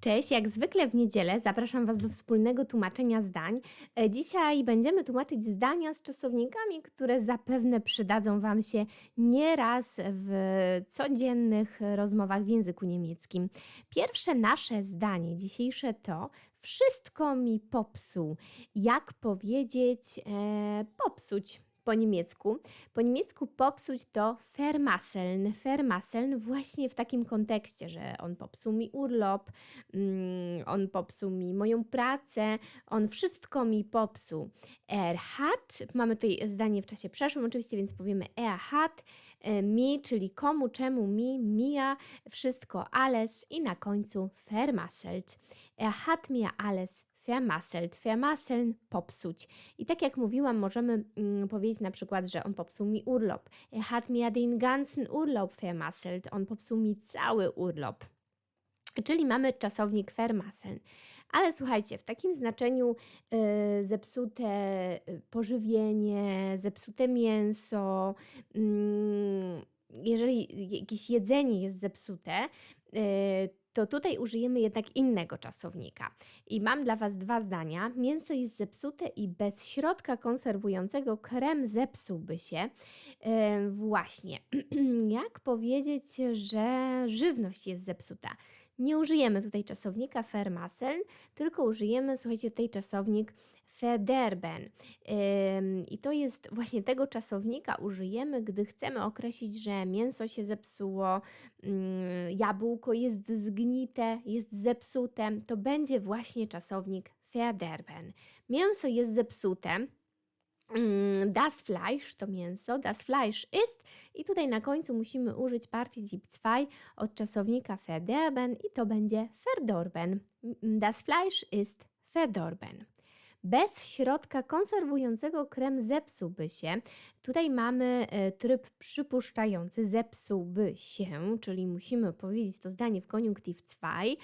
Cześć, jak zwykle w niedzielę zapraszam Was do wspólnego tłumaczenia zdań. E, Dzisiaj będziemy tłumaczyć zdania z czasownikami, które zapewne przydadzą Wam się nieraz w codziennych rozmowach w języku niemieckim. Pierwsze nasze zdanie dzisiejsze to wszystko mi popsuł. Jak powiedzieć e, popsuć? Po niemiecku. Po niemiecku popsuć to vermasseln. Vermasseln właśnie w takim kontekście, że on popsuł mi urlop, mm, on popsuł mi moją pracę, on wszystko mi popsuł. Er hat, mamy tutaj zdanie w czasie przeszłym oczywiście, więc powiemy er hat, e, mi, czyli komu, czemu, mi, mia, wszystko, alles i na końcu vermasselt. Er hat mir alles vermasselt, vermasseln, popsuć. I tak jak mówiłam, możemy mm, powiedzieć na przykład, że on popsuł mi urlop. Er hat mir den ganzen Urlaub vermasselt. On popsuł mi cały urlop. Czyli mamy czasownik vermasseln. Ale słuchajcie, w takim znaczeniu y, zepsute y, pożywienie, zepsute mięso, mm, jeżeli jakieś jedzenie jest zepsute, y, to tutaj użyjemy jednak innego czasownika. I mam dla Was dwa zdania. Mięso jest zepsute i bez środka konserwującego krem zepsułby się. Właśnie. Jak powiedzieć, że żywność jest zepsuta? Nie użyjemy tutaj czasownika vermasseln, tylko użyjemy, słuchajcie, tutaj czasownik verderben. Ym, I to jest właśnie tego czasownika użyjemy, gdy chcemy określić, że mięso się zepsuło, jabłko jest zgnite, jest zepsute. To będzie właśnie czasownik verderben. Mięso jest zepsute. Das Fleisch to mięso, das Fleisch ist i tutaj na końcu musimy użyć Partizip 2 od czasownika verderben i to będzie verdorben. Mm, Das Fleisch ist verdorben. Bez środka konserwującego krem zepsułby się. Tutaj mamy e, tryb przypuszczający zepsułby się, czyli musimy powiedzieć to zdanie w koniunktyw 2, mm,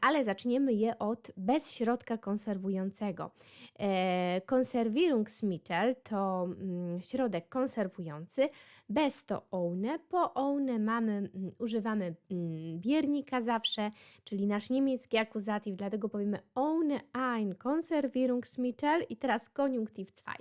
ale zaczniemy je od bez środka konserwującego. E, Konservierungsmittel to mm, środek konserwujący, bez to ohne. Po ohne mamy, mm, używamy mm, biernika zawsze, czyli nasz niemiecki akuzatyw, dlatego powiemy ohne ein Konservierungsmittel i teraz koniunktyw 2.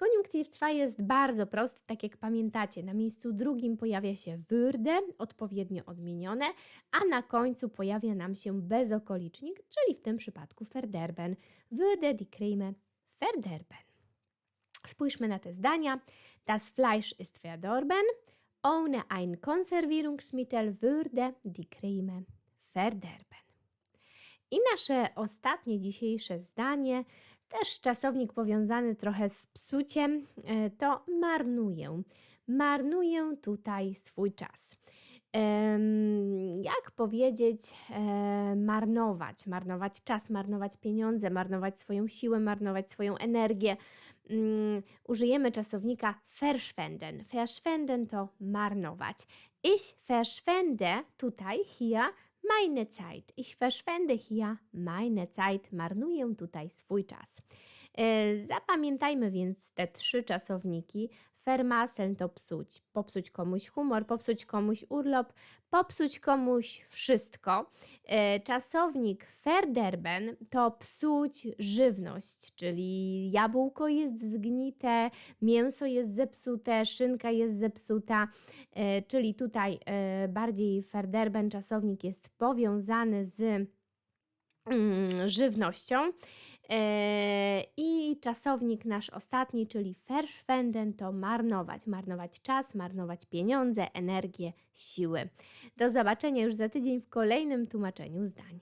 Koniunktyw 2 jest bardzo prosty, tak jak pamiętacie. Na miejscu drugim pojawia się würde, odpowiednio odmienione, a na końcu pojawia nam się bezokolicznik, czyli w tym przypadku verderben. Würde die Creme verderben. Spójrzmy na te zdania. Das Fleisch ist verdorben. Ohne ein Konservierungsmittel würde die Creme verderben. I nasze ostatnie dzisiejsze zdanie, też czasownik powiązany trochę z psuciem, e, to marnuję. Marnuję tutaj swój czas. Jak powiedzieć e, marnować? Marnować czas, marnować pieniądze, marnować swoją siłę, marnować swoją energię. Mm, Użyjemy czasownika verschwenden. Verschwenden to marnować. Ich verschwende tutaj, hier, meine Zeit. Ich verschwende hier meine Zeit. Marnuję tutaj swój czas. E, Zapamiętajmy więc te trzy czasowniki. Vermasseln to psuć, popsuć komuś humor, popsuć komuś urlop, popsuć komuś wszystko. E, Czasownik verderben to psuć żywność, czyli jabłko jest zgnite, mięso jest zepsute, szynka jest zepsuta, e, czyli tutaj e, bardziej verderben czasownik jest powiązany z mm, żywnością. E, I czasownik nasz ostatni, czyli verschwenden, to marnować. Marnować czas, marnować pieniądze, energię, siły. Do zobaczenia już za tydzień w kolejnym tłumaczeniu zdań.